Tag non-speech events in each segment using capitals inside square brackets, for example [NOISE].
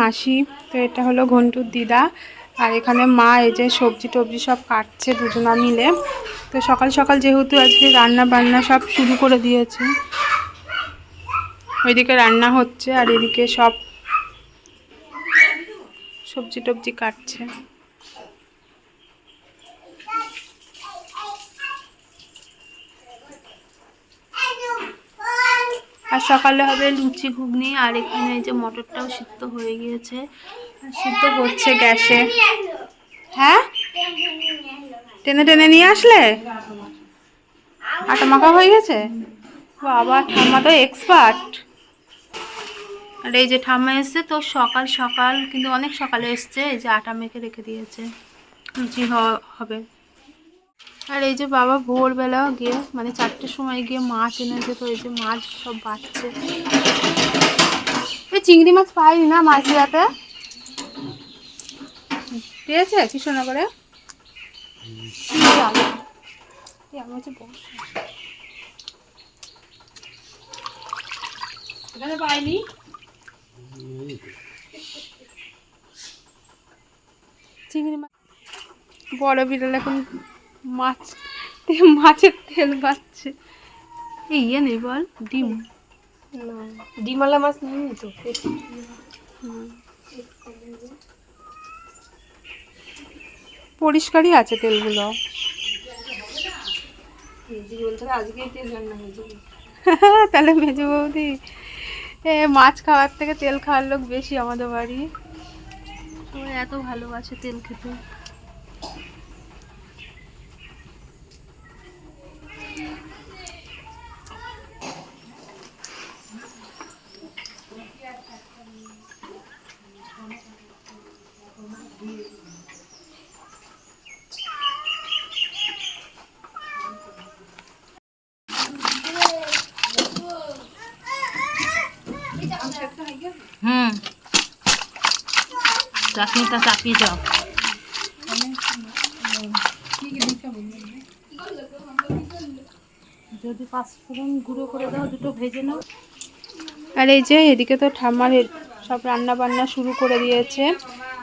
মাসি, তো এটা হলো ঘন্টুর দিদা। আর এখানে মা এই যে সবজি টবজি সব কাটছে দুজনা মিলে। তো সকাল সকাল যেহেতু আজকে রান্না বান্না সব শুরু করে দিয়েছে, ওইদিকে রান্না হচ্ছে আর এদিকে সব সবজি টবজি কাটছে। আর সকালে হবে লুচি ঘুগনি, আর এখানে এই যে মটরটাও সিদ্ধ হয়ে গিয়েছে। সিদ্ধ হচ্ছে গ্যাসে। হ্যাঁ? টেনে টেনে নিয়ে আসলে? আটা মাখা হয়ে গেছে? বাবা, ঠাম্মা তো এক্সপার্ট আর এই যে ঠাম্মা এসছে তো সকাল সকাল, কিন্তু অনেক সকালে এসছে, এই যে আটা মেখে রেখে দিয়েছে। লুচি হবে। আর এই যে বাবা ভোরবেলা গিয়ে মানে চারটের সময় গিয়ে মাছ এনেছে তো এই যে মাছ সব বাড়ছে। এই চিংড়ি মাছ পাইনি না মাঝিরাতে পেয়েছে কৃষ্ণনগরে? পাইনি? চিংড়ি মাছ বড় বিড়াল এখন মাছ মাছের তেল পাচ্ছে এই ইয়ে নেই বল ডিম। ডিমালা মাছ নেই তো। পরিষ্কারই আছে তেলগুলো। আজকেই তেল [LAUGHS] তাহলে মেজে বৌদি। এ মাছ খাওয়ার থেকে তেল খাওয়ার লোক বেশি আমাদের বাড়ি। এত ভালোবাসে তেল খেতে। চাটনিটা চাপিয়ে যাও। যদি পাঁচফোড়ন গুঁড়ো করে দাও দুটো ভেজে নাও। আর এই যে এদিকে তো ঠাম্মার সব রান্না বান্না শুরু করে দিয়েছে।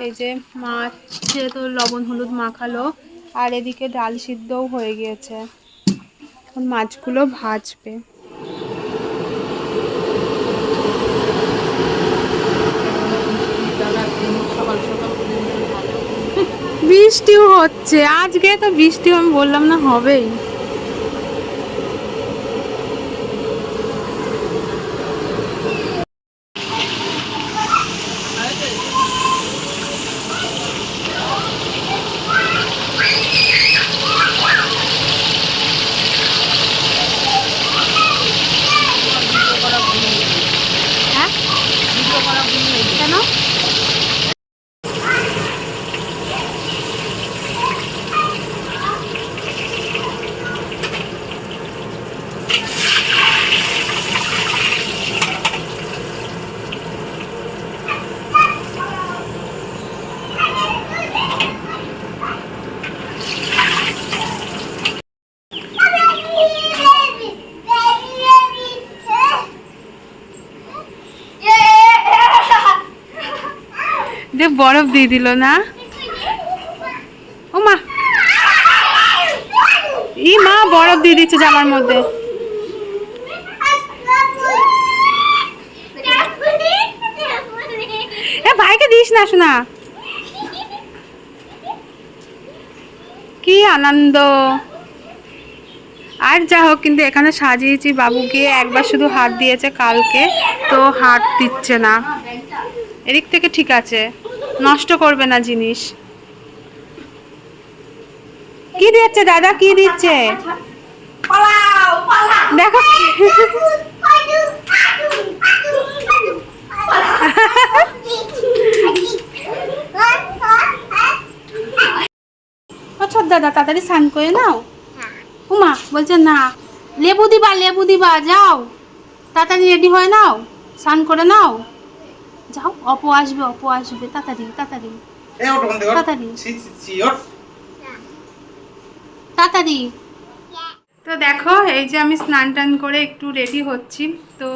এই যে মাছে তো লবণ হলুদ মাখালো আর এদিকে ডাল সিদ্ধও হয়ে গিয়েছে। এখন মাছগুলো ভাজবে সকাল সকাল বৃষ্টিও হচ্ছে। আজকে তো বৃষ্টি আমি বললাম না হবেই হ্যাঁ কেন যে বরফ দিয়ে দিল না? ও মা ই মা, বরফ দিয়ে দিচ্ছে জামার মধ্যে। এ, ভাইকে দিস না শোনা কি আনন্দ। আর যা হোক, কিন্তু এখানে সাজিয়েছি বাবুকে, একবার শুধু হাত দিয়েছে কালকে, তো হাত দিচ্ছে না। এদিক থেকে ঠিক আছে। নষ্ট করবে না জিনিস। কি দিচ্ছে দাদা? কি দিচ্ছে? দেখো। আচ্ছা দাদা তাড়াতাড়ি স্নান করে নাও। উমা বলছে না। লেবু দিবা লেবু দিবা যাও। তাড়াতাড়ি রেডি হয়ে নাও। স্নান করে নাও। যাও অপো আসবে অপো আসবে তাড়াতাড়ি তাড়াতাড়ি। তাড়াতাড়ি। ছি, ছি, ছি, ওঠ। তাড়াতাড়ি তো দেখো এই যে আমি স্নান টান করে একটু রেডি হচ্ছি তো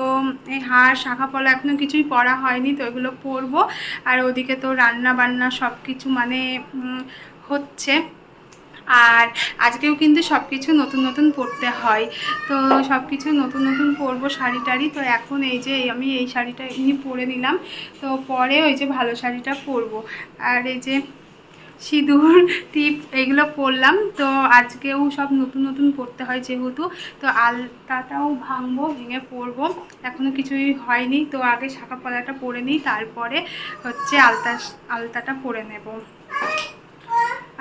এই হাড় শাখা পলা এখনও কিছুই পরা হয়নি তো এগুলো পরবো আর ওদিকে তো রান্না বান্না সব কিছু মানে হচ্ছে আর আজকেও কিন্তু সব কিছু নতুন নতুন পরতে হয়। তো সব কিছু নতুন নতুন পরবো শাড়ি টাড়ি। তো এখন এই যে আমি এই শাড়িটা এমনি পরে নিলাম। তো পরে ওই যে ভালো শাড়িটা পরবো। আর এই যে সিঁদুর, টিপ এগুলো পরলাম। তো আজকেও সব নতুন নতুন পরতে হয় যেহেতু। তো আলতাটাও ভাঙবো, ভেঙে পরবো। এখনও কিছুই হয়নি। তো আগে শাখা পলাটা পরে নিই, তারপরে হচ্ছে আলতা, আলতাটা পরে নেব।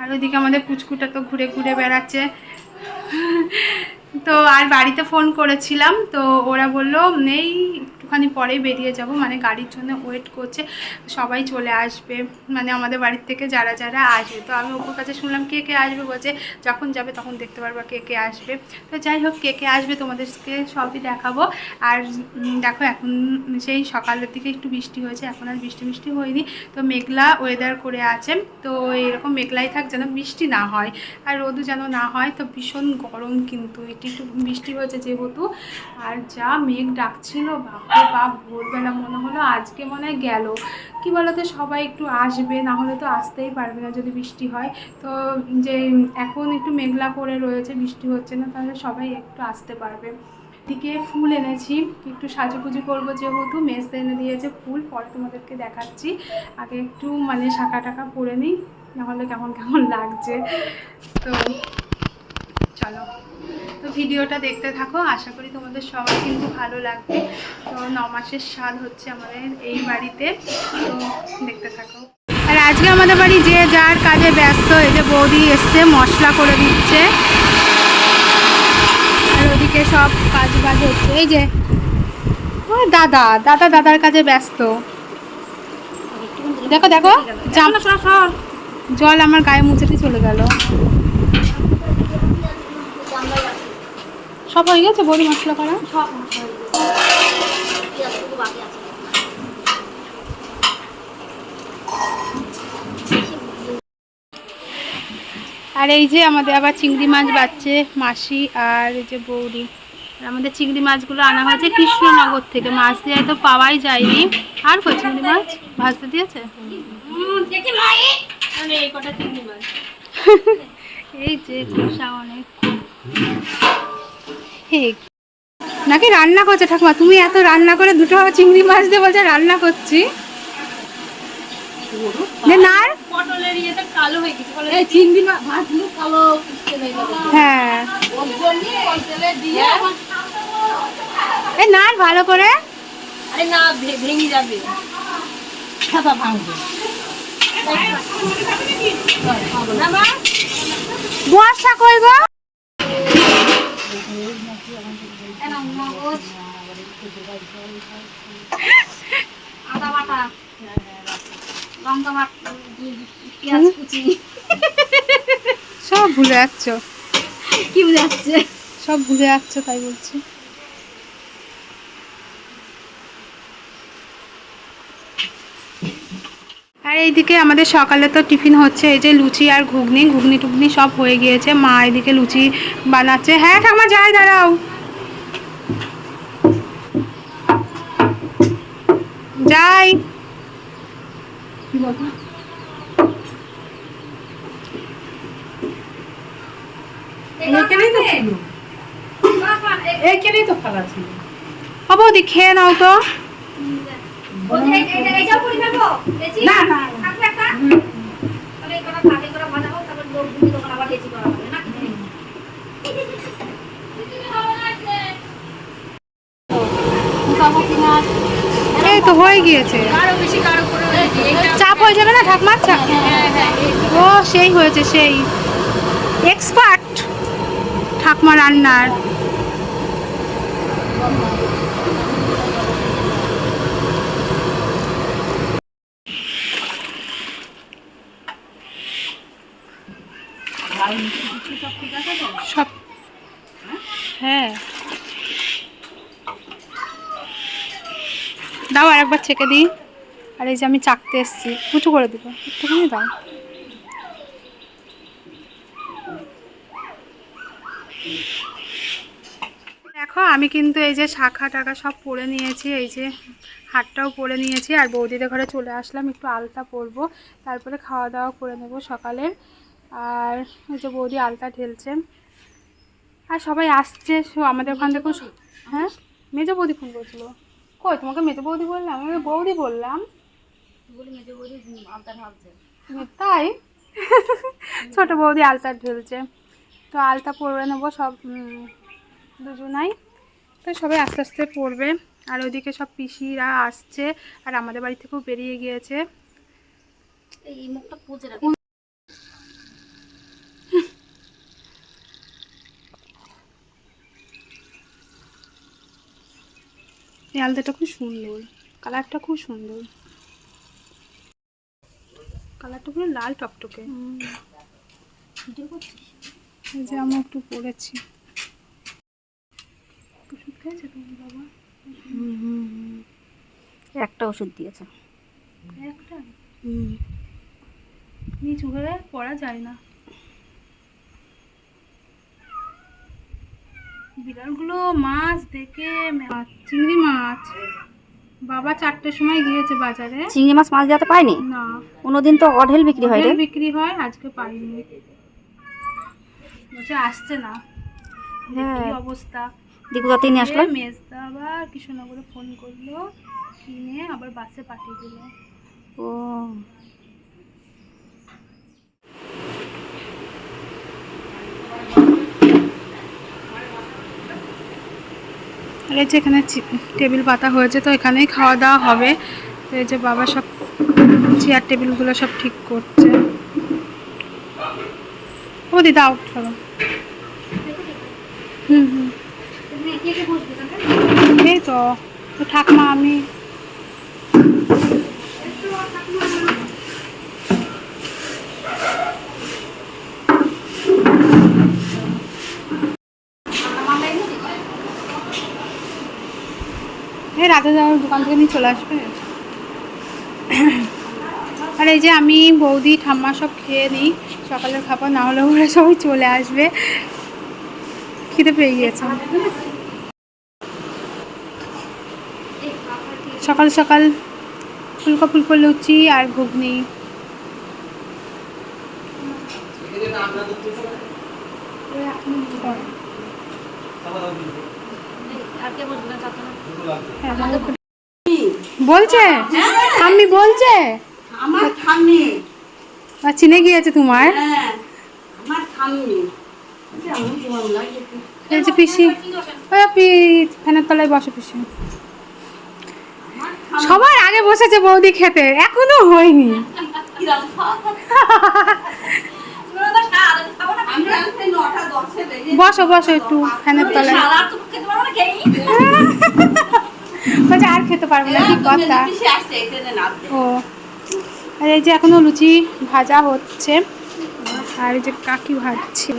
আর ওইদিকে আমাদের কুচকুটা তো ঘুরে ঘুরে বেড়াচ্ছে। তো আর বাড়িতে ফোন করেছিলাম, তো ওরা বলল, নেই, একটুখানি পরেই বেরিয়ে যাব। মানে গাড়ির জন্য ওয়েট করছে, সবাই চলে আসবে। মানে আমাদের বাড়ির থেকে যারা যারা আসবে। তো আমি ওর কাছে শুনলাম, কে কে আসবে? বলছে, যখন যাবে তখন দেখতে পারবা কে কে আসবে। তো যাই হোক, কে কে আসবে তোমাদেরকে সবই দেখাবো। আর দেখো এখন সেই সকালের দিকে একটু বৃষ্টি হয়েছে, এখন আর বৃষ্টি বৃষ্টি হয়নি। তো মেঘলা ওয়েদার করে আছে। তো এরকম মেঘলাই থাক যেন বৃষ্টি না হয়। আর রোদও যেন না হয়, তো ভীষণ গরম কিন্তু একটু বৃষ্টি হয়েছে যেহেতু। আর যা মেঘ ডাকছিল, বাপরে বাপ, ভোরবেলা মনে হলো আজকে মনে হয় গেল। কি বলতো, সবাই একটু আসবে, না হলে তো আসতেই পারবে না যদি বৃষ্টি হয়। তো যে এখন একটু মেঘলা করে রয়েছে, বৃষ্টি হচ্ছে না, তাহলে সবাই একটু আসতে পারবে। দিকে ফুল এনেছি, একটু সাজুগুজু করব যেহেতু মেজদা এনে দিয়েছে ফুল, পরে তোমাদেরকে দেখাচ্ছি। আগে একটু মানে শাখা টাকা পরে নিই নাহলে কেমন কেমন লাগছে। তো চলো। তো ভিডিওটা দেখতে থাকো আশা করি তোমাদের সবাই কিন্তু ভালো লাগবে। তো ন মাসের স্বাদ হচ্ছে আমাদের এই বাড়িতে। তো দেখতে থাকো। আর আজকে আমাদের বাড়ি যে যার কাজে ব্যস্ত এই যে বৌদি এসছে মশলা করে দিচ্ছে। আর ওদিকে সব কাজ বাজ হচ্ছে। এই যে ও দাদা দাদা দাদার কাজে ব্যস্ত। দেখো দেখো জল আমার গায়ে মুছেটি চলে গেল। সব হয়ে গেছে? বড়ি মশলা করা? আর এই যে আমাদের আবার চিংড়ি মাছ বাচ্ছে মাসি আর এই যে বৌদি। আমাদের চিংড়ি মাছগুলো আনা হয়েছে কৃষ্ণনগর থেকে। মাছ দিয়ে তো পাওয়াই যায়নি। আর কই চিংড়ি মাছ? ভাজতে দিয়েছে? [LAUGHS] এই যে খোসা অনেক। ঠিক। নাকি রান্না করছে ঠাকুমা? তুমি এত রান্না করে দুটো চিংড়ি মাছ দিয়ে বলছে রান্না করছি? হয়ে। না ভালো করে। আরে না ভেঙে যাবে। ছাতা ভাঙবে। বর্ষা কই গো? আদা বাটা। লঙ্কা বাটা পেঁয়াজ কুচি। সব ভুলে যাচ্ছ। কি বুঝাচ্ছে সব ভুলে যাচ্ছ তাই বলছি। আর এইদিকে আমাদের সকালে তো টিফিন হচ্ছে এই যে লুচি আর ঘুগনি ঘুগনি টুগনি সব হয়ে গিয়েছে। মা এদিকে লুচি বানাচ্ছে। হ্যাঁ ঠাকুমা যাই দাঁড়াও যাই কি বলতো এইখানেই তো ছিল এইখানেই তো ফালা ছিল ও বৌদি খেয়ে নাও তো। এই তো হয়ে গিয়েছে। চাপ হয়ে যাবে না চাপ? ও, সেই হয়েছে, সেই। এক্সপার্ট ঠাকুমা রান্নার। সব। হ্যাঁ। দাও আর একবার ছেঁকে দিই। আর এই যে আমি চাকতে এসেছি উঁচু করে দিব। একটুখানি দাও। দেখো, আমি কিন্তু এই যে শাখা টাকা সব পরে নিয়েছি, এই যে হাটটাও পরে নিয়েছি। আর বৌদিদের ঘরে চলে আসলাম, একটু আলতা পরবো, তারপরে খাওয়া দাওয়া করে নেব সকালের। আর ওই যে বৌদি আলতা ঢেলছে। আর সবাই আসছে আমাদের ওখান থেকে হ্যাঁ? মেজো বৌদি ফোন করছিল। কই তোমাকে মেজো বৌদি বললাম? আমি বৌদি বললাম। তাই? ছোট বৌদি আলতা ঢেলছে। তো আলতা পরে নেব সব দুজনাই। তো সবাই আস্তে আস্তে পড়বে আর ওইদিকে সব পিসিরা আসছে। আর আমাদের বাড়ি থেকেও বেরিয়ে গিয়েছে। এই মুখটা এই আলতাটা খুব সুন্দর। কালারটা খুব সুন্দর। কালারটা পুরো লাল টকটকে। এই যে আমি একটু পরেছি। ওষুধ খেয়েছে তুমি বাবা? একটা ওষুধ দিয়েছে। একটা? নিচু হয়ে পড়া যায় না। বিড়ালগুলো মাছ দেখে চিংড়ি মাছ। বাবা চারটের সময় গিয়েছে বাজারে। চিংড়ি মাছ মাছ দিতে পাইনি না। কোনোদিন তো অঢেল বিক্রি হয় রে। বিক্রি হয় আজকে পাইনি। বলছে আসছে না। হ্যাঁ। কি অবস্থা। তাতে নিয়ে আসলো? মেজদা আবার কৃষ্ণনগরে ফোন করল কিনে আবার বাসে পাঠিয়ে দিল। ও। এই যে এখানে টেবিল পাতা হয়েছে, তো এখানেই খাওয়া দাওয়া হবে। তো এই যে বাবা সব চেয়ার টেবিলগুলো সব ঠিক করছে। ও দিদা আউট চলো হুম হুম। এই তো ঠাকমা, আমি যাওয়ার দোকান থেকে নিয়ে চলে আসবে। আর এই যে আমি বৌদি ঠাম্মা সব খেয়ে নিই সকালের খাবার না হলে ওরা সবাই চলে আসবে। খিদে পেয়ে গিয়েছে। সকাল সকাল ফুলকা ফুলকো লুচি আর ঘুগনি। বলছে? আমি বলছে? আমার ঠাম্মি। আর চিনে গিয়েছে তোমার? হ্যাঁ আমার ঠাম্মি। এই যে পিসি। পি ফ্যানের তলায় বসে পিসি। সবার আগে বসেছে বৌদি খেতে এখনও হয়নি। বসো বসো একটু ফ্যানের তলায়। [LAUGHS] বলছে আর খেতে পারব না কি কথা। এখানে নাচতে ও। আর এই যে এখনও লুচি ভাজা হচ্ছে আর এই যে কাকি ভাজছে।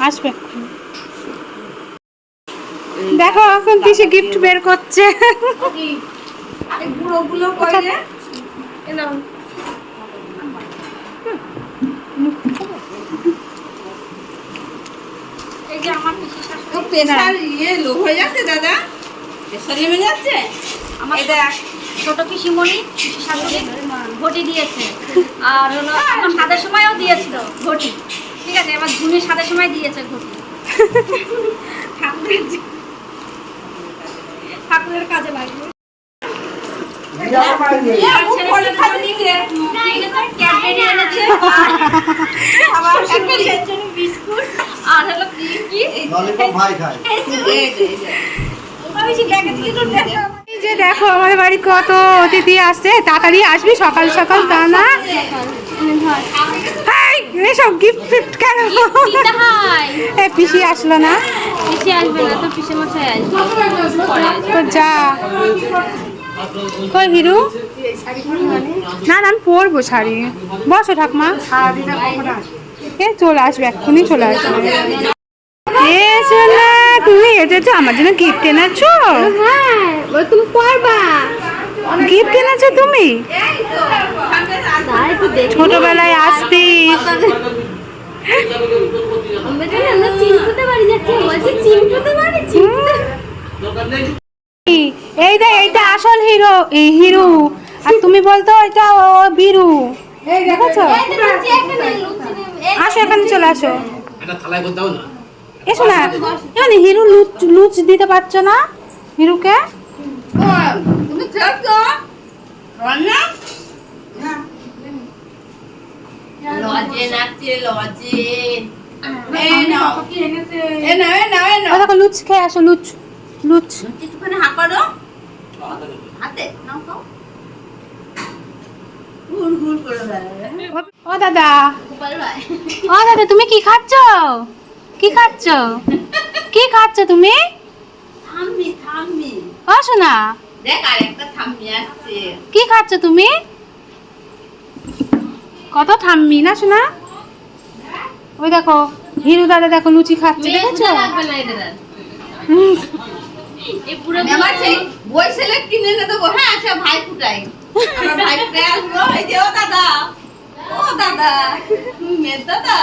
আসবে দেখো এখন পিসি গিফট বের করছে। আরে গুঁড়ো গুলো কইলে তো প্রেশার ইয়ে লো হয়ে যাচ্ছে দাদা। প্রেশার নেমে যাচ্ছে? আমার এই দেখ। ছোট পিসিমণি শাশুড়ি ঘটি দিয়েছে। আর হলো আমার সাদের সময়ও দিয়েছিল ঘটি ঠিক আছে এবার ঝুনি সাদের সময় দিয়েছে ঘটি ঠাকুরের ঠাকুরের কাজে লাগবে। এনেছে? ক্যাডবেরি এনেছে খাবার ছেলেপেলেদের জন্য বিস্কুট আর হলো কি কি? ললিপপ ভাই খায়। এই যে, দেখো আমাদের বাড়ি কত অতিথি আসছে। তাড়াতাড়ি আসবি সকাল সকাল তা না? এই, এসব গিফট ফিফট কেন? এ পিসি আসলো না? পিসি আসবে না তো পিসে মশাই আসবে। তো যা। কই হিরু? না না আমি পরবো শাড়ি। বসো ঠাকমা। এ চলে আসবে এক্ষুনি চলে আসবে। এসো না তুমি এসেছ? আমার জন্য গিফট এনেছো? হ্যাঁ তুমি পড়বা গিফট এনেছো ছোটবেলায় আসতিস। এইটা এইটা আসল হিরো এই হিরো। আর তুমি বলতো এটা ও বীরু। দেখেছ আসো এখানে চলে আসো। একটা থালায় করে দাও না। এসো না। এখানে হিরু লুচ লুচ দিতে পারছ না হিরুকে। লুচ খেয়ে আসো লুচ লুচ। হাতে নাও খাও হুল হুল করে বেড়াবে ও দাদা। ও দাদা তুমি কি খাচ্ছ? কি খাচ্ছ? কি খাচ্ছ তুমি? থামবি থামবি ও শোনা। দেখ আরেকটা থামবি আসছে। কি খাচ্ছ তুমি? কত থামবি না শোনা? ওই দেখো হিরু দাদা দেখো লুচি খাচ্ছে দেখেছ। আমার সেই বই ছেলে কিনে দেবো। হ্যাঁ আচ্ছা ভাই ফুটাই। ও দাদা ও দাদা মেয়ের দাদা